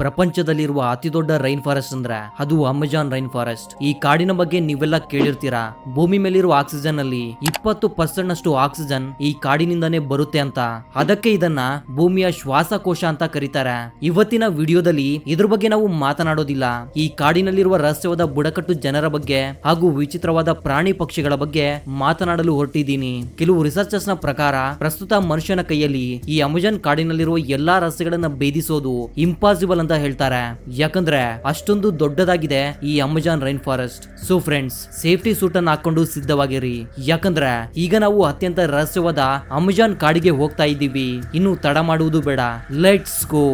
ಪ್ರಪಂಚದಲ್ಲಿರುವ ಅತಿ ದೊಡ್ಡ rain forest ಅಂದ್ರೆ ಅದು ಅಮೆಜಾನ್ ರೈನ್ ಫಾರೆಸ್ಟ್ ಈ ಕಾಡಿನ ಬಗ್ಗೆ ನೀವೆಲ್ಲ ಕೇಳಿರ್ತೀರಾ? ಭೂಮಿ ಮೇಲಿರುವ ಆಕ್ಸಿಜನ್ ಅಲ್ಲಿ ಇಪ್ಪತ್ತು ಪರ್ಸೆಂಟ್ ನಷ್ಟು ಆಕ್ಸಿಜನ್ ಈ ಕಾಡಿನಿಂದಾನೇ ಬರುತ್ತೆ ಅಂತ. ಅದಕ್ಕೆ ಇದನ್ನ ಭೂಮಿಯ ಶ್ವಾಸಕೋಶ ಅಂತ ಕರೀತಾರೆ. ಇವತ್ತಿನ ವಿಡಿಯೋದಲ್ಲಿ ಇದ್ರ ಬಗ್ಗೆ ನಾವು ಮಾತನಾಡೋದಿಲ್ಲ. ಈ ಕಾಡಿನಲ್ಲಿರುವ ರಹಸ್ಯವಾದ ಬುಡಕಟ್ಟು ಜನರ ಬಗ್ಗೆ ಹಾಗೂ ವಿಚಿತ್ರವಾದ ಪ್ರಾಣಿ ಪಕ್ಷಿಗಳ ಬಗ್ಗೆ ಮಾತನಾಡಲು ಹೊರಟಿದ್ದೀನಿ. ಕೆಲವು ರಿಸರ್ಚರ್ಸ್ನ ಪ್ರಕಾರ ಪ್ರಸ್ತುತ ಮನುಷ್ಯನ ಕೈಯಲ್ಲಿ ಈ ಅಮೆಜಾನ್ ಕಾಡಿನಲ್ಲಿರುವ ಎಲ್ಲಾ ರಹಸ್ಯಗಳನ್ನ ಭೇದಿಸೋದು ಇಂಪಾಸಿಬಲ್ ಅಂತ ಹೇಳ್ತಾರೆ. ಯಾಕಂದ್ರೆ ಅಷ್ಟೊಂದು ದೊಡ್ಡದಾಗಿದೆ ಈ Amazon rain forest so friends safety suit ಅನ್ನು ಹಾಕೊಂಡು ಸಿದ್ಧವಾಗಿರಿ. ಯಾಕಂದ್ರೆ ಈಗ ನಾವು ಅತ್ಯಂತ ರಹಸ್ಯವಾದ ಅಮೆಜಾನ್ ಕಾಡಿಗೆ ಹೋಗ್ತಾ ಇದ್ದೀವಿ. ಇನ್ನು ತಡ ಮಾಡುವುದು ಬೇಡ. ಲೆಟ್ಸ್ ಗೋ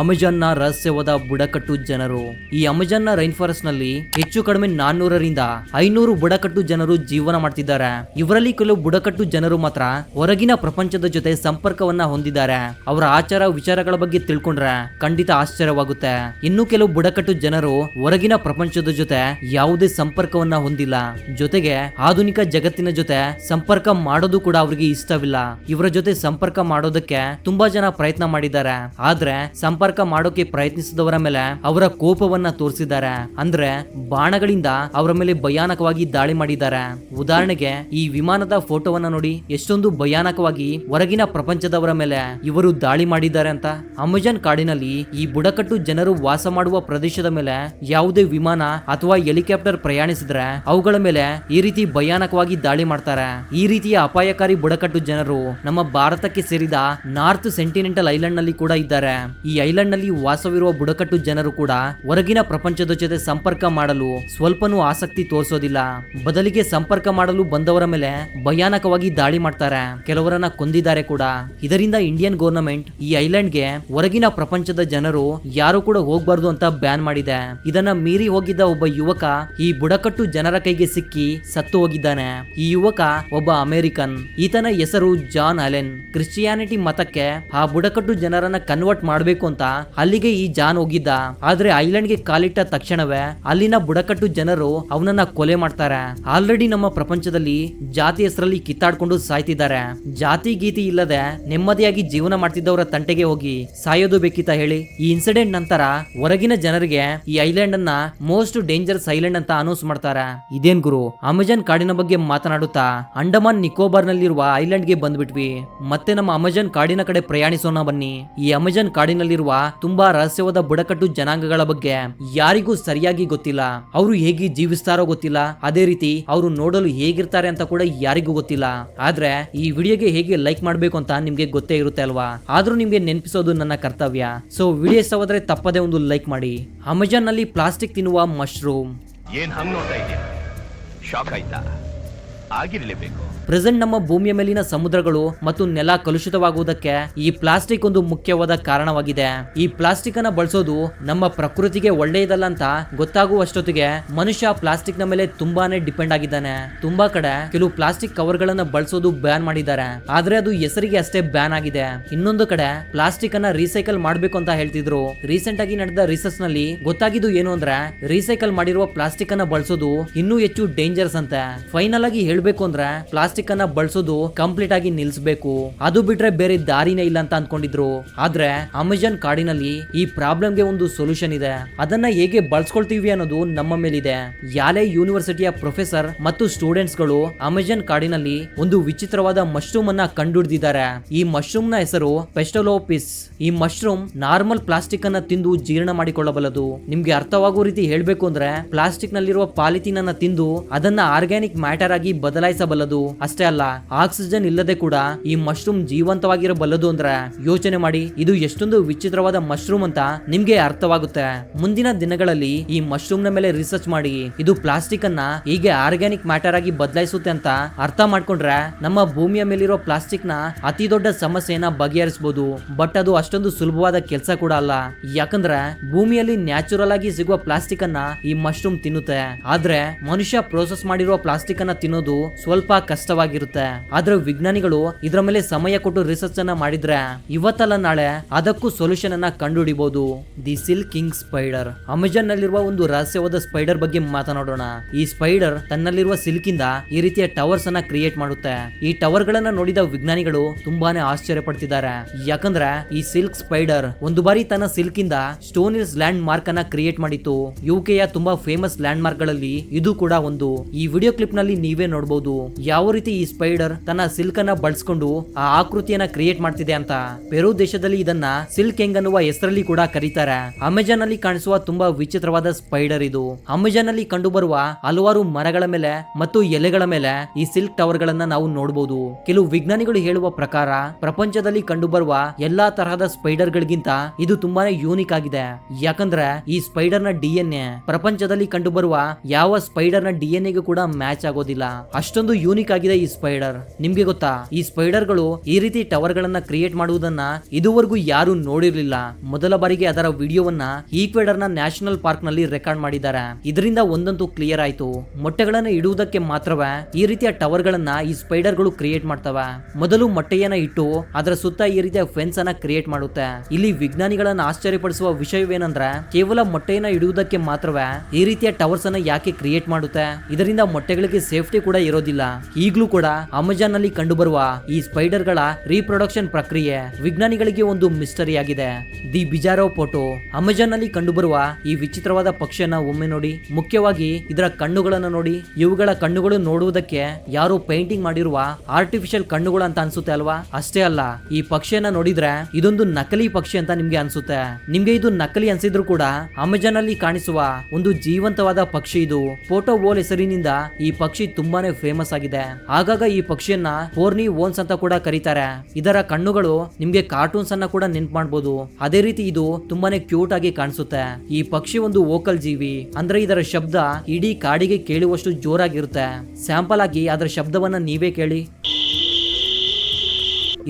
ಅಮೆಜಾನ್ನ ರಹಸ್ಯವಾದ ಬುಡಕಟ್ಟು ಜನರು. ಈ ಅಮೆಜಾನ್ನ ರೈನ್ ಫಾರೆಸ್ಟ್ನಲ್ಲಿ ಹೆಚ್ಚು ಕಡಿಮೆ ನಾನ್ನೂರರಿಂದ ಐನೂರು ಬುಡಕಟ್ಟು ಜನರು ಜೀವನ ಮಾಡ್ತಿದ್ದಾರೆ. ಇವರಲ್ಲಿ ಕೆಲವು ಬುಡಕಟ್ಟು ಜನರು ಮಾತ್ರ ಹೊರಗಿನ ಪ್ರಪಂಚದ ಜೊತೆ ಸಂಪರ್ಕವನ್ನ ಹೊಂದಿದ್ದಾರೆ. ಅವರ ಆಚಾರ ವಿಚಾರಗಳ ಬಗ್ಗೆ ತಿಳ್ಕೊಂಡ್ರೆ ಖಂಡಿತ ಆಶ್ಚರ್ಯವಾಗುತ್ತೆ. ಇನ್ನು ಕೆಲವು ಬುಡಕಟ್ಟು ಜನರು ಹೊರಗಿನ ಪ್ರಪಂಚದ ಜೊತೆ ಯಾವುದೇ ಸಂಪರ್ಕವನ್ನ ಹೊಂದಿಲ್ಲ. ಜೊತೆಗೆ ಆಧುನಿಕ ಜಗತ್ತಿನ ಜೊತೆ ಸಂಪರ್ಕ ಮಾಡೋದು ಕೂಡ ಅವರಿಗೆ ಇಷ್ಟವಿಲ್ಲ. ಇವರ ಜೊತೆ ಸಂಪರ್ಕ ಮಾಡೋದಕ್ಕೆ ತುಂಬಾ ಜನ ಪ್ರಯತ್ನ ಮಾಡಿದ್ದಾರೆ. ಆದ್ರೆ ಸಂಪರ್ಕ ಮಾಡೋಕೆ ಪ್ರಯತ್ನಿಸಿದವರ ಮೇಲೆ ಅವರ ಕೋಪವನ್ನ ತೋರಿಸಿದ್ದಾರೆ. ಅಂದ್ರೆ ಬಾಣಗಳಿಂದ ಅವರ ಮೇಲೆ ಭಯಾನಕವಾಗಿ ದಾಳಿ ಮಾಡಿದ್ದಾರೆ. ಉದಾಹರಣೆಗೆ ಈ ವಿಮಾನದ ಫೋಟೋವನ್ನ ನೋಡಿ ಎಷ್ಟೊಂದು ಭಯಾನಕವಾಗಿ ಹೊರಗಿನ ಪ್ರಪಂಚದವರ ಮೇಲೆ ಇವರು ದಾಳಿ ಮಾಡಿದ್ದಾರೆ ಅಂತ. ಅಮೆಜಾನ್ ಕಾಡಿನಲ್ಲಿ ಈ ಬುಡಕಟ್ಟು ಜನರು ವಾಸ ಮಾಡುವ ಪ್ರದೇಶದ ಮೇಲೆ ಯಾವುದೇ ವಿಮಾನ ಅಥವಾ ಹೆಲಿಕಾಪ್ಟರ್ ಪ್ರಯಾಣಿಸಿದ್ರೆ ಅವುಗಳ ಮೇಲೆ ಈ ರೀತಿ ಭಯಾನಕವಾಗಿ ದಾಳಿ ಮಾಡ್ತಾರೆ. ಈ ರೀತಿಯ ಅಪಾಯಕಾರಿ ಬುಡಕಟ್ಟು ಜನರು ನಮ್ಮ ಭಾರತಕ್ಕೆ ಸೇರಿದ ನಾರ್ತ್ ಸೆಂಟಿನೆಂಟಲ್ ಐಲ್ಯಾಂಡ್ನಲ್ಲಿ ಕೂಡ ಇದ್ದಾರೆ. ಈ ಐಲ್ಯಾಂಡ್ ನಲ್ಲಿ ವಾಸವಿರುವ ಬುಡಕಟ್ಟು ಜನರು ಕೂಡ ಹೊರಗಿನ ಪ್ರಪಂಚದ ಜೊತೆ ಸಂಪರ್ಕ ಮಾಡಲು ಸ್ವಲ್ಪನೂ ಆಸಕ್ತಿ ತೋರಿಸೋದಿಲ್ಲ. ಬದಲಿಗೆ ಸಂಪರ್ಕ ಮಾಡಲು ಬಂದವರ ಮೇಲೆ ಭಯಾನಕವಾಗಿ ದಾಳಿ ಮಾಡ್ತಾರೆ. ಕೆಲವರನ್ನ ಕೊಂದಿದ್ದಾರೆ ಕೂಡ. ಇದರಿಂದ ಇಂಡಿಯನ್ ಗವರ್ನಮೆಂಟ್ ಈ ಐಲ್ಯಾಂಡ್ಗೆ ಹೊರಗಿನ ಪ್ರಪಂಚದ ಜನರು ಯಾರು ಕೂಡ ಹೋಗ್ಬಾರ್ದು ಅಂತ ಬ್ಯಾನ್ ಮಾಡಿದೆ. ಇದನ್ನ ಮೀರಿ ಹೋಗಿದ್ದ ಒಬ್ಬ ಯುವಕ ಈ ಬುಡಕಟ್ಟು ಜನರ ಕೈಗೆ ಸಿಕ್ಕಿ ಸತ್ತು ಹೋಗಿದ್ದಾನೆ. ಈ ಯುವಕ ಒಬ್ಬ ಅಮೆರಿಕನ್. ಈತನ ಹೆಸರು ಜಾನ್ ಅಲೆನ್ ಕ್ರಿಶ್ಚಿಯಾನಿಟಿ ಮತಕ್ಕೆ ಆ ಬುಡಕಟ್ಟು ಜನರನ್ನ ಕನ್ವರ್ಟ್ ಮಾಡಬೇಕು ಅಂತ ಅಲ್ಲಿಗೆ ಈ ಜಾನ್ ಹೋಗಿದ್ದ. ಆದ್ರೆ ಐಲ್ಯಾಂಡ್ಗೆ ಕಾಲಿಟ್ಟ ತಕ್ಷಣವೇ ಅಲ್ಲಿನ ಬುಡಕಟ್ಟು ಜನರು ಅವನನ್ನ ಕೊಲೆ ಮಾಡ್ತಾರೆ. ಆಲ್ರೆಡಿ ನಮ್ಮ ಪ್ರಪಂಚದಲ್ಲಿ ಜಾತಿ ಹೆಸರಲ್ಲಿ ಕಿತ್ತಾಡ್ಕೊಂಡು ಸಾಯ್ತಿದ್ದಾರೆ. ಜಾತಿ ಗೀತಿ ಇಲ್ಲದೆ ನೆಮ್ಮದಿಯಾಗಿ ಜೀವನ ಮಾಡ್ತಿದ್ದವರ ತಂಟೆಗೆ ಹೋಗಿ ಸಾಯೋದು ಬೇಕಿತ್ತ ಹೇಳಿ. ಈ ಇನ್ಸಿಡೆಂಟ್ ನಂತರ ಹೊರಗಿನ ಜನರಿಗೆ ಈ ಐಲ್ಯಾಂಡ್ ಅನ್ನ ಮೋಸ್ಟ್ ಡೇಂಜರಸ್ ಐಲ್ಯಾಂಡ್ ಅಂತ ಅನೌನ್ಸ್ ಮಾಡ್ತಾರೆ. ಇದೇನ್ ಗುರು? ಅಮೆಜಾನ್ ಕಾಡಿನ ಬಗ್ಗೆ ಮಾತನಾಡುತ್ತಾ ಅಂಡಮಾನ್ ನಿಕೋಬಾರ್ ನಲ್ಲಿರುವ ಐಲ್ಯಾಂಡ್ಗೆ ಬಂದ್ಬಿಟ್ವಿ. ಮತ್ತೆ ನಮ್ಮ ಅಮೆಜಾನ್ ಕಾಡಿನ ಕಡೆ ಪ್ರಯಾಣಿಸೋಣ ಬನ್ನಿ. ಈ ಅಮೆಜಾನ್ ಕಾಡಿನಲ್ಲಿರುವ ತುಂಬಾ ರಹಸ್ಯವಾದ ಬುಡಕಟ್ಟು ಜನಾಂಗಗಳ ಬಗ್ಗೆ ಯಾರಿಗೂ ಸರಿಯಾಗಿ ಗೊತ್ತಿಲ್ಲ. ಅವರು ಹೇಗೆ ಜೀವಿಸ್ತಾರೋ ಗೊತ್ತಿಲ್ಲ. ಅದೇ ರೀತಿ ಅವರು ನೋಡಲು ಹೇಗಿರ್ತಾರೆ ಅಂತ ಕೂಡ ಯಾರಿಗೂ ಗೊತ್ತಿಲ್ಲ. ಆದ್ರೆ ಈ ವಿಡಿಯೋಗೆ ಹೇಗೆ ಲೈಕ್ ಮಾಡಬೇಕು ಅಂತ ನಿಮ್ಗೆ ಗೊತ್ತೇ ಇರುತ್ತೆ ಅಲ್ವಾ? ಆದ್ರೂ ನಿಮ್ಗೆ ನೆನಪಿಸೋದು ನನ್ನ ಕರ್ತವ್ಯ. ಸೊ ವಿಡಿಯೋ ಇಷ್ಟವಾದ್ರೆ ತಪ್ಪದೇ ಒಂದು ಲೈಕ್ ಮಾಡಿ. ಅಮೆಜಾನ್ನಲ್ಲಿ ಪ್ಲಾಸ್ಟಿಕ್ ತಿನ್ನುವ ಮಶ್ರೂಮ್. ಏನ್ ಹಂಗ್ ನೋಡ್ತಾ ಶಾಕ್ ಆಯ್ತಾ? ಆಗಿರ್ಲೇಬೇಕು. ಪ್ರೆಸೆಂಟ್ ನಮ್ಮ ಭೂಮಿಯ ಮೇಲಿನ ಸಮುದ್ರಗಳು ಮತ್ತು ನೆಲ ಕಲುಷಿತವಾಗುವುದಕ್ಕೆ ಈ ಪ್ಲಾಸ್ಟಿಕ್ ಒಂದು ಮುಖ್ಯವಾದ ಕಾರಣವಾಗಿದೆ. ಈ ಪ್ಲಾಸ್ಟಿಕ್ ಅನ್ನ ಬಳಸೋದು ನಮ್ಮ ಪ್ರಕೃತಿಗೆ ಒಳ್ಳೆಯದಲ್ಲ ಅಂತ ಗೊತ್ತಾಗುವಷ್ಟೊತ್ತಿಗೆ ಮನುಷ್ಯ ಪ್ಲಾಸ್ಟಿಕ್ನ ಮೇಲೆ ತುಂಬಾನೇ ಡಿಪೆಂಡ್ ಆಗಿದ್ದಾನೆ. ತುಂಬಾ ಕಡೆ ಕೆಲವು ಪ್ಲಾಸ್ಟಿಕ್ ಕವರ್ ಗಳನ್ನ ಬಳಸೋದು ಬ್ಯಾನ್ ಮಾಡಿದ್ದಾರೆ. ಆದ್ರೆ ಅದು ಹೆಸರಿಗೆ ಅಷ್ಟೇ ಬ್ಯಾನ್ ಆಗಿದೆ. ಇನ್ನೊಂದು ಕಡೆ ಪ್ಲಾಸ್ಟಿಕ್ ಅನ್ನ ರೀಸೈಕಲ್ ಮಾಡಬೇಕು ಅಂತ ಹೇಳ್ತಿದ್ರು. ರೀಸೆಂಟ್ ಆಗಿ ನಡೆದ ರಿಸರ್ಚ್ನಲ್ಲಿ ಗೊತ್ತಾಗಿದ್ದು ಏನು ಅಂದ್ರೆ, ರೀಸೈಕಲ್ ಮಾಡಿರುವ ಪ್ಲಾಸ್ಟಿಕ್ ಅನ್ನ ಬಳಸೋದು ಇನ್ನೂ ಹೆಚ್ಚು ಡೇಂಜರ್ಸ್ ಅಂತೆ. ಫೈನಲ್ ಆಗಿ ಹೇಳ್ಬೇಕು ಅಂದ್ರೆ ಪ್ಲಾಸ್ಟಿಕ್ ಅನ್ನ ಬಳಸೋದು ಕಂಪ್ಲೀಟ್ ಆಗಿ ನಿಲ್ಸ್ಬೇಕು. ಅದು ಬಿಟ್ರೆ ಬೇರೆ ದಾರಿನೇ ಇಲ್ಲ ಅಂತ ಅನ್ಕೊಂಡಿದ್ರು. ಆದ್ರೆ ಅಮೆಜಾನ್ ಕಾಡಿನಲ್ಲಿ ಈ ಪ್ರಾಬ್ಲಮ್ಗೆ ಒಂದು ಸೊಲ್ಯೂಷನ್ ಇದೆ. ಅದನ್ನ ಹೇಗೆ ಬಳಸ್ಕೊಳ್ತೀವಿ ಅನ್ನೋದು ನಮ್ಮ ಮೇಲಿದೆ. ಯಾಲೆ ಯೂನಿವರ್ಸಿಟಿಯ ಪ್ರೊಫೆಸರ್ ಮತ್ತು ಸ್ಟೂಡೆಂಟ್ಸ್ಗಳು ಅಮೆಜಾನ್ ಕಾಡಿನಲ್ಲಿ ಒಂದು ವಿಚಿತ್ರವಾದ ಮಶ್ರೂಮ್ ಅನ್ನ ಕಂಡುಹಿಡಿದಿದ್ದಾರೆ. ಈ ಮಶ್ರೂಮ್ನ ಹೆಸರು ಪೆಸ್ಟೋಲೋಪಿಸ್ ಈ ಮಶ್ರೂಮ್ ನಾರ್ಮಲ್ ಪ್ಲಾಸ್ಟಿಕ್ ಅನ್ನ ತಿಂದು ಜೀರ್ಣ ಮಾಡಿಕೊಳ್ಳಬಲ್ಲದು. ನಿಮ್ಗೆ ಅರ್ಥವಾಗುವ ರೀತಿ ಹೇಳ್ಬೇಕು ಅಂದ್ರೆ ಪ್ಲಾಸ್ಟಿಕ್ ನಲ್ಲಿರುವ ಪಾಲಿಥೀನ್ ಅನ್ನ ತಿಂದು ಅದನ್ನ ಆರ್ಗ್ಯಾನಿಕ್ ಮ್ಯಾಟರ್ ಆಗಿ ಬದಲಾಯಿಸಬಲ್ಲದು. ಅಷ್ಟೇ ಅಲ್ಲ, ಆಕ್ಸಿಜನ್ ಇಲ್ಲದೆ ಕೂಡ ಈ ಮಶ್ರೂಮ್ ಜೀವಂತವಾಗಿರಬಲ್ಲದು ಅಂದ್ರೆ ಯೋಚನೆ ಮಾಡಿ, ಇದು ಎಷ್ಟೊಂದು ವಿಚಿತ್ರವಾದ ಮಶ್ರೂಮ್ ಅಂತ ನಿಮ್ಗೆ ಅರ್ಥವಾಗುತ್ತೆ. ಮುಂದಿನ ದಿನಗಳಲ್ಲಿ ಈ ಮಶ್ರೂಮ್ನ ಮೇಲೆ ರಿಸರ್ಚ್ ಮಾಡಿ, ಇದು ಪ್ಲಾಸ್ಟಿಕ್ ಅನ್ನ ಹೀಗೆ ಆರ್ಗ್ಯಾನಿಕ್ ಮ್ಯಾಟರ್ ಆಗಿ ಬದಲಾಯಿಸುತ್ತೆ ಅಂತ ಅರ್ಥ ಮಾಡ್ಕೊಂಡ್ರೆ ನಮ್ಮ ಭೂಮಿಯ ಮೇಲಿರೋ ಪ್ಲಾಸ್ಟಿಕ್ನ ಅತಿ ದೊಡ್ಡ ಸಮಸ್ಯೆಯನ್ನ ಬಗೆಹರಿಸಬಹುದು ಬಟ್ ಅದು ಅಷ್ಟೊಂದು ಸುಲಭವಾದ ಕೆಲಸ ಕೂಡ ಅಲ್ಲ. ಯಾಕಂದ್ರೆ ಭೂಮಿಯಲ್ಲಿ ನ್ಯಾಚುರಲ್ ಆಗಿ ಸಿಗುವ ಪ್ಲಾಸ್ಟಿಕ್ ಅನ್ನ ಈ ಮಶ್ರೂಮ್ ತಿನ್ನುತ್ತೆ. ಆದ್ರೆ ಮನುಷ್ಯ ಪ್ರೋಸೆಸ್ ಮಾಡಿರುವ ಪ್ಲಾಸ್ಟಿಕ್ ಅನ್ನ ತಿನ್ನೋದು ಸ್ವಲ್ಪ ಕಷ್ಟವಾಗಿರುತ್ತೆ. ಆದ್ರೆ ವಿಜ್ಞಾನಿಗಳು ಇದರ ಮೇಲೆ ಸಮಯ ಕೊಟ್ಟು ರಿಸರ್ಚ್ ಅನ್ನ ಮಾಡಿದ್ರೆ ಇವತ್ತಲ್ಲ ನಾಳೆ ಅದಕ್ಕೂ ಸೊಲ್ಯೂಷನ್ ಅನ್ನ ಕಂಡುಹಿಡಿಬಹುದು the silkhenge spider Amazon ನಲ್ಲಿರುವ ಒಂದು ರಹಸ್ಯವಾದ ಸ್ಪೈಡರ್ ಬಗ್ಗೆ ಮಾತನಾಡೋಣ. ಈ ಸ್ಪೈಡರ್ ತನ್ನಲ್ಲಿರುವ ಸಿಲ್ಕ್ ಇಂದ ಈ ರೀತಿಯ ಟವರ್ಸ್ ಅನ್ನ ಕ್ರಿಯೇಟ್ ಮಾಡುತ್ತೆ. ಈ ಟವರ್ ಗಳನ್ನ ನೋಡಿದ ವಿಜ್ಞಾನಿಗಳು ತುಂಬಾನೇ ಆಶ್ಚರ್ಯ ಪಡ್ತಿದ್ದಾರೆ ಯಾಕಂದ್ರೆ ಈ ಸಿಲ್ಕ್ ಸ್ಪೈಡರ್ ಒಂದು ಬಾರಿ ತನ್ನ ಸಿಲ್ಕ್ ಇಂದ ಸ್ಟೋನ್ ಇಸ್ ಲ್ಯಾಂಡ್ ಮಾರ್ಕ್ ಅನ್ನ ಕ್ರಿಯೇಟ್ ಮಾಡಿತ್ತು ಯುಕೆಯ ತುಂಬಾ ಫೇಮಸ್ ಲ್ಯಾಂಡ್ ಮಾರ್ಕ್ಗಳಲ್ಲಿ ಇದು ಕೂಡ ಒಂದು. ಈ ವಿಡಿಯೋ ಕ್ಲಿಪ್ನಲ್ಲಿ ನೀವೇ ನೋಡಬಹುದು ಯಾವ ರೀತಿ ಈ ಸ್ಪೈಡರ್ ತನ್ನ ಸಿಲ್ಕ್ ಅನ್ನ ಬಳಸ್ಕೊಂಡು ಆ ಆಕೃತಿಯನ್ನ ಕ್ರಿಯೇಟ್ ಮಾಡ್ತಿದೆ ಅಂತ ಪೆರು ದೇಶದಲ್ಲಿ ಇದನ್ನ ಸಿಲ್ಕ್ ಹೆಂಗ್ ಅನ್ನುವ ಹೆಸರಲ್ಲಿ ಕೂಡ ಕರೀತಾರೆ. ಅಮೆಜಾನ್ ಅಲ್ಲಿ ಕಾಣಿಸುವ ತುಂಬಾ ವಿಚಿತ್ರವಾದ ಸ್ಪೈಡರ್ ಇದು. ಅಮೆಜಾನ್ ಅಲ್ಲಿ ಕಂಡುಬರುವ ಹಲವಾರು ಮರಗಳ ಮೇಲೆ ಮತ್ತು ಎಲೆಗಳ ಮೇಲೆ ಈ ಸಿಲ್ಕ್ ಟವರ್ ಗಳನ್ನ ನಾವು ನೋಡಬಹುದು ಕೆಲವು ವಿಜ್ಞಾನಿಗಳು ಹೇಳುವ ಪ್ರಕಾರ ಪ್ರಪಂಚದಲ್ಲಿ ಕಂಡುಬರುವ ಎಲ್ಲಾ ತರಹದ ಸ್ಪೈಡರ್ ಗಳಿಗಿಂತ ಇದು ತುಂಬಾನೇ ಯೂನಿಕ್ ಆಗಿದೆ. ಯಾಕಂದ್ರೆ ಈ ಸ್ಪೈಡರ್ನ ಡಿ ಎನ್ ಎ ಪ್ರಪಂಚದಲ್ಲಿ ಕಂಡುಬರುವ ಯಾವ ಸ್ಪೈಡರ್ನ ಡಿ ಎನ್ ಕೂಡ ಮ್ಯಾಚ್ ಆಗೋದಿಲ್ಲ. ಅಷ್ಟೊಂದು ಯೂನಿಕ್ ಆಗಿದೆ ಈ ಸ್ಪೈಡರ್ ನಿಮ್ಗೆ ಗೊತ್ತಾ? ಈ ಸ್ಪೈಡರ್ಗಳು ಈ ರೀತಿ ಟವರ್ ಗಳನ್ನ ಕ್ರಿಯೇಟ್ ಮಾಡುವುದನ್ನ ಇದುವರೆಗೂ ಯಾರು ನೋಡಿರ್ಲಿಲ್ಲ. ಮೊದಲ ಬಾರಿಗೆ ಅದರ ವಿಡಿಯೋವನ್ನ ಈಕ್ವೆಡರ್ನ ನ್ಯಾಷನಲ್ ಪಾರ್ಕ್ನಲ್ಲಿ ರೆಕಾರ್ಡ್ ಮಾಡಿದ್ದಾರೆ. ಇದರಿಂದ ಒಂದಂತೂ ಕ್ಲಿಯರ್ ಆಯ್ತು. ಮೊಟ್ಟೆಗಳನ್ನ ಇಡುವುದಕ್ಕೆ ಮಾತ್ರವೇ ಈ ರೀತಿಯ ಟವರ್ ಗಳನ್ನ ಈ ಸ್ಪೈಡರ್ಗಳು ಕ್ರಿಯೇಟ್ ಮಾಡ್ತವೆ. ಮೊದಲು ಮೊಟ್ಟೆಯನ್ನ ಇಟ್ಟು ಅದರ ಸುತ್ತ ಈ ರೀತಿಯ ಫೆನ್ಸ್ ಅನ್ನ ಕ್ರಿಯೇಟ್ ಮಾಡುತ್ತೆ. ಇಲ್ಲಿ ವಿಜ್ಞಾನಿಗಳನ್ನ ಆಶ್ಚರ್ಯಪಡಿಸುವ ವಿಷಯವೇನಂದ್ರೆ ಕೇವಲ ಮೊಟ್ಟೆಯನ್ನ ಇಡುವುದಕ್ಕೆ ಮಾತ್ರವೇ ಈ ರೀತಿಯ ಟವರ್ಸ್ ಅನ್ನ ಯಾಕೆ ಕ್ರಿಯೇಟ್ ಮಾಡುತ್ತೆ? ಇದರಿಂದ ಮೊಟ್ಟೆಗಳಿಗೆ ಸೇಫ್ಟಿ ಕೂಡ ಇರೋದಿಲ್ಲ. ಈಗಲೂ ಕೂಡ ಅಮೆಜಾನ್ನಲ್ಲಿ ಕಂಡುಬರುವ ಈ ಸ್ಪೈಡರ್ಗಳ ರೀಪ್ರೊಡಕ್ಷನ್ ಪ್ರಕ್ರಿಯೆ ವಿಜ್ಞಾನಿಗಳಿಗೆ ಒಂದು ಮಿಸ್ಟರಿ ಆಗಿದೆ. The bizarro photo. ಅಮೆಜಾನ್ನಲ್ಲಿ ಕಂಡುಬರುವ ಈ ವಿಚಿತ್ರವಾದ ಪಕ್ಷಿಯನ್ನ ಒಮ್ಮೆ ನೋಡಿ, ಮುಖ್ಯವಾಗಿ ಇದರ ಕಣ್ಣುಗಳನ್ನ ನೋಡಿ, ಇವುಗಳ ಕಣ್ಣುಗಳು ನೋಡುವುದಕ್ಕೆ ಯಾರು ಪೇಂಟಿಂಗ್ ಮಾಡಿರುವ ಆರ್ಟಿಫಿಷಿಯಲ್ ಕಣ್ಣುಗಳು ಅಂತ ಅನ್ಸುತ್ತೆ ಅಲ್ವಾ? ಅಷ್ಟೇ ಅಲ್ಲ, ಈ ಪಕ್ಷಿಯನ್ನ ನೋಡಿದ್ರೆ ಇದೊಂದು ನಕಲಿ ಪಕ್ಷಿ ಅಂತ ನಿಮ್ಗೆ ಅನ್ಸುತ್ತೆ. ನಿಮ್ಗೆ ಇದು ನಕಲಿ ಅನ್ಸಿದ್ರು ಕೂಡ ಅಮೆಜಾನ್ ಅಲ್ಲಿ ಕಾಣಿಸುವ ಒಂದು ಜೀವಂತವಾದ ಪಕ್ಷಿ ಇದು. ಫೋಟೋ ಬೋಲ್ ಹೆಸರಿನಿಂದ ಈ ಪಕ್ಷಿ ತುಂಬಾನೇ ಫೇಮಸ್ ಆಗಿದೆ. ಆಗಾಗ ಈ ಪಕ್ಷಿಯನ್ನ ಫೋರ್ನಿ ಓನ್ಸ್ ಅಂತ ಕೂಡ ಕರೀತಾರೆ. ಇದರ ಕಣ್ಣುಗಳು ನಿಮ್ಗೆ ಕಾರ್ಟೂನ್ಸ್ ಅನ್ನ ಕೂಡ ನೆನ್ಪ್ ಮಾಡಬಹುದು ಅದೇ ರೀತಿ ಇದು ತುಂಬಾನೇ ಕ್ಯೂಟ್ ಆಗಿ ಕಾಣಿಸುತ್ತೆ. ಈ ಪಕ್ಷಿ ಒಂದು ವೋಕಲ್ ಜೀವಿ. ಅಂದ್ರೆ ಇದರ ಶಬ್ದ ಇಡೀ ಕಾಡಿಗೆ ಕೇಳುವಷ್ಟು ಜೋರಾಗಿರುತ್ತೆ. ಸ್ಯಾಂಪಲ್ ಆಗಿ ಅದರ ಶಬ್ದವನ್ನ ನೀವೇ ಕೇಳಿ.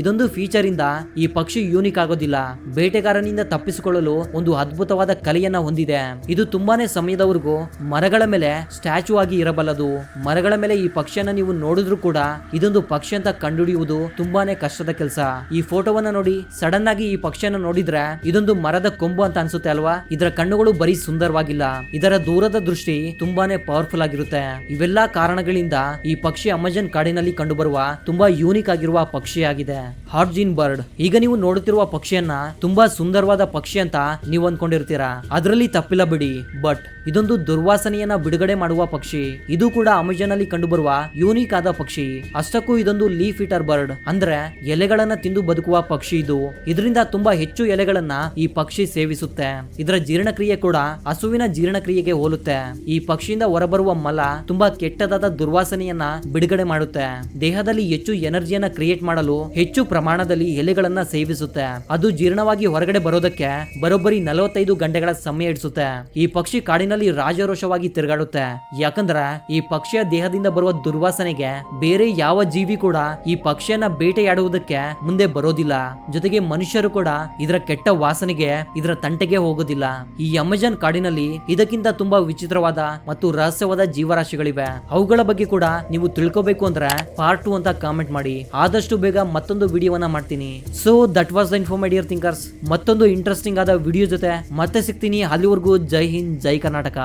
ಇದೊಂದು ಫೀಚರ್ ಇಂದ ಈ ಪಕ್ಷಿ ಯೂನಿಕ್ ಆಗೋದಿಲ್ಲ. ಬೇಟೆಗಾರನಿಂದ ತಪ್ಪಿಸಿಕೊಳ್ಳಲು ಒಂದು ಅದ್ಭುತವಾದ ಕಲೆಯನ್ನ ಹೊಂದಿದೆ. ಇದು ತುಂಬಾನೇ ಸಮಯದವರೆಗೂ ಮರಗಳ ಮೇಲೆ ಸ್ಟ್ಯಾಚು ಆಗಿ ಇರಬಲ್ಲದು. ಮರಗಳ ಮೇಲೆ ಈ ಪಕ್ಷಿಯನ್ನ ನೀವು ನೋಡಿದ್ರು ಕೂಡ ಇದೊಂದು ಪಕ್ಷಿ ಅಂತ ಕಂಡುಹಿಡಿಯುವುದು ತುಂಬಾನೇ ಕಷ್ಟದ ಕೆಲಸ. ಈ ಫೋಟೋವನ್ನ ನೋಡಿ ಸಡನ್ ಆಗಿ ಈ ಪಕ್ಷಿಯನ್ನ ನೋಡಿದ್ರೆ ಇದೊಂದು ಮರದ ಕೊಂಬು ಅಂತ ಅನ್ಸುತ್ತೆ ಅಲ್ವಾ? ಇದರ ಕಣ್ಣುಗಳು ಬರೀ ಸುಂದರವಾಗಿಲ್ಲ. ಇದರ ದೂರದ ದೃಷ್ಟಿ ತುಂಬಾನೇ ಪವರ್ಫುಲ್ ಆಗಿರುತ್ತೆ. ಇವೆಲ್ಲಾ ಕಾರಣಗಳಿಂದ ಈ ಪಕ್ಷಿ ಅಮೆಜಾನ್ ಕಾಡಿನಲ್ಲಿ ಕಂಡುಬರುವ ತುಂಬಾ ಯೂನಿಕ್ ಆಗಿರುವ ಪಕ್ಷಿಯಾಗಿದೆ. ಹಾರ್ಜಿನ್ ಬರ್ಡ್ ಈಗ ನೀವು ನೋಡುತ್ತಿರುವ ಪಕ್ಷಿಯನ್ನ ತುಂಬಾ ಸುಂದರವಾದ ಪಕ್ಷಿ ಅಂತ ನೀವು ಅನ್ಕೊಂಡಿರ್ತೀರಾ? ಅದರಲ್ಲಿ ತಪ್ಪಿಲ್ಲ ಬಿಡಿ ಬಟ್ ಇದೊಂದು ದುರ್ವಾಸನೆಯನ್ನ ಬಿಡುಗಡೆ ಮಾಡುವ ಪಕ್ಷಿ. ಇದು ಕೂಡ ಅಮೆಜಾನ್ ಅಲ್ಲಿ ಕಂಡುಬರುವ ಯೂನಿಕ್ ಆದ ಪಕ್ಷಿ. ಅಷ್ಟಕ್ಕೂ ಇದೊಂದು ಲೀಫ್ ಇಟರ್ ಬರ್ಡ್ ಅಂದ್ರೆ ಎಲೆಗಳನ್ನ ತಿಂದು ಬದುಕುವ ಪಕ್ಷಿ ಇದು. ಇದರಿಂದ ತುಂಬಾ ಹೆಚ್ಚು ಎಲೆಗಳನ್ನ ಈ ಪಕ್ಷಿ ಸೇವಿಸುತ್ತೆ. ಇದರ ಜೀರ್ಣಕ್ರಿಯೆ ಕೂಡ ಹಸುವಿನ ಜೀರ್ಣಕ್ರಿಯೆಗೆ ಹೋಲುತ್ತೆ. ಈ ಪಕ್ಷಿಯಿಂದ ಹೊರಬರುವ ಮಲ ತುಂಬಾ ಕೆಟ್ಟದಾದ ದುರ್ವಾಸನೆಯನ್ನ ಬಿಡುಗಡೆ ಮಾಡುತ್ತೆ. ದೇಹದಲ್ಲಿ ಹೆಚ್ಚು ಎನರ್ಜಿಯನ್ನ ಕ್ರಿಯೇಟ್ ಮಾಡಲು ಪ್ರಮಾಣದಲ್ಲಿ ಎಲೆಗಳನ್ನ ಸೇವಿಸುತ್ತೆ. ಅದು ಜೀರ್ಣವಾಗಿ ಹೊರಗಡೆ ಬರೋದಕ್ಕೆ ಬರೋಬ್ಬರಿ ನಲವತ್ತೈದು ಗಂಟೆಗಳ ಸಮಯ ಹಿಡಿಸುತ್ತೆ. ಈ ಪಕ್ಷಿ ಕಾಡಿನಲ್ಲಿ ರಾಜರೋಷವಾಗಿ ತಿರುಗಾಡುತ್ತೆ. ಯಾಕಂದ್ರೆ ಈ ಪಕ್ಷಿಯ ದೇಹದಿಂದ ಬರುವ ದುರ್ವಾಸನೆಗೆ ಬೇರೆ ಯಾವ ಜೀವಿ ಕೂಡ ಈ ಪಕ್ಷಿಯನ್ನ ಬೇಟೆಯಾಡುವುದಕ್ಕೆ ಮುಂದೆ ಬರೋದಿಲ್ಲ. ಜೊತೆಗೆ ಮನುಷ್ಯರು ಕೂಡ ಇದರ ಕೆಟ್ಟ ವಾಸನೆಗೆ, ಇದರ ತಂಟೆಗೆ ಹೋಗೋದಿಲ್ಲ. ಈ ಅಮೆಜಾನ್ ಕಾಡಿನಲ್ಲಿ ಇದಕ್ಕಿಂತ ತುಂಬಾ ವಿಚಿತ್ರವಾದ ಮತ್ತು ರಹಸ್ಯವಾದ ಜೀವರಾಶಿಗಳಿವೆ. ಅವುಗಳ ಬಗ್ಗೆ ಕೂಡ ನೀವು ತಿಳ್ಕೋಬೇಕು ಅಂದ್ರೆ ಪಾರ್ಟ್ ಟು ಅಂತ ಕಾಮೆಂಟ್ ಮಾಡಿ. ಆದಷ್ಟು ಬೇಗ ಮತ್ತೊಂದು ವಿಡಿಯೋವನ್ನ ಮಾಡ್ತೀನಿ. So that was the informative thinkers ಮತ್ತೊಂದು ಇಂಟ್ರೆಸ್ಟಿಂಗ್ ಆದ ವಿಡಿಯೋ ಜೊತೆ ಮತ್ತೆ ಸಿಗ್ತೀನಿ. ಅಲ್ಲಿವರೆಗೂ ಜೈ ಹಿಂದ್, ಜೈ ಕರ್ನಾಟಕ.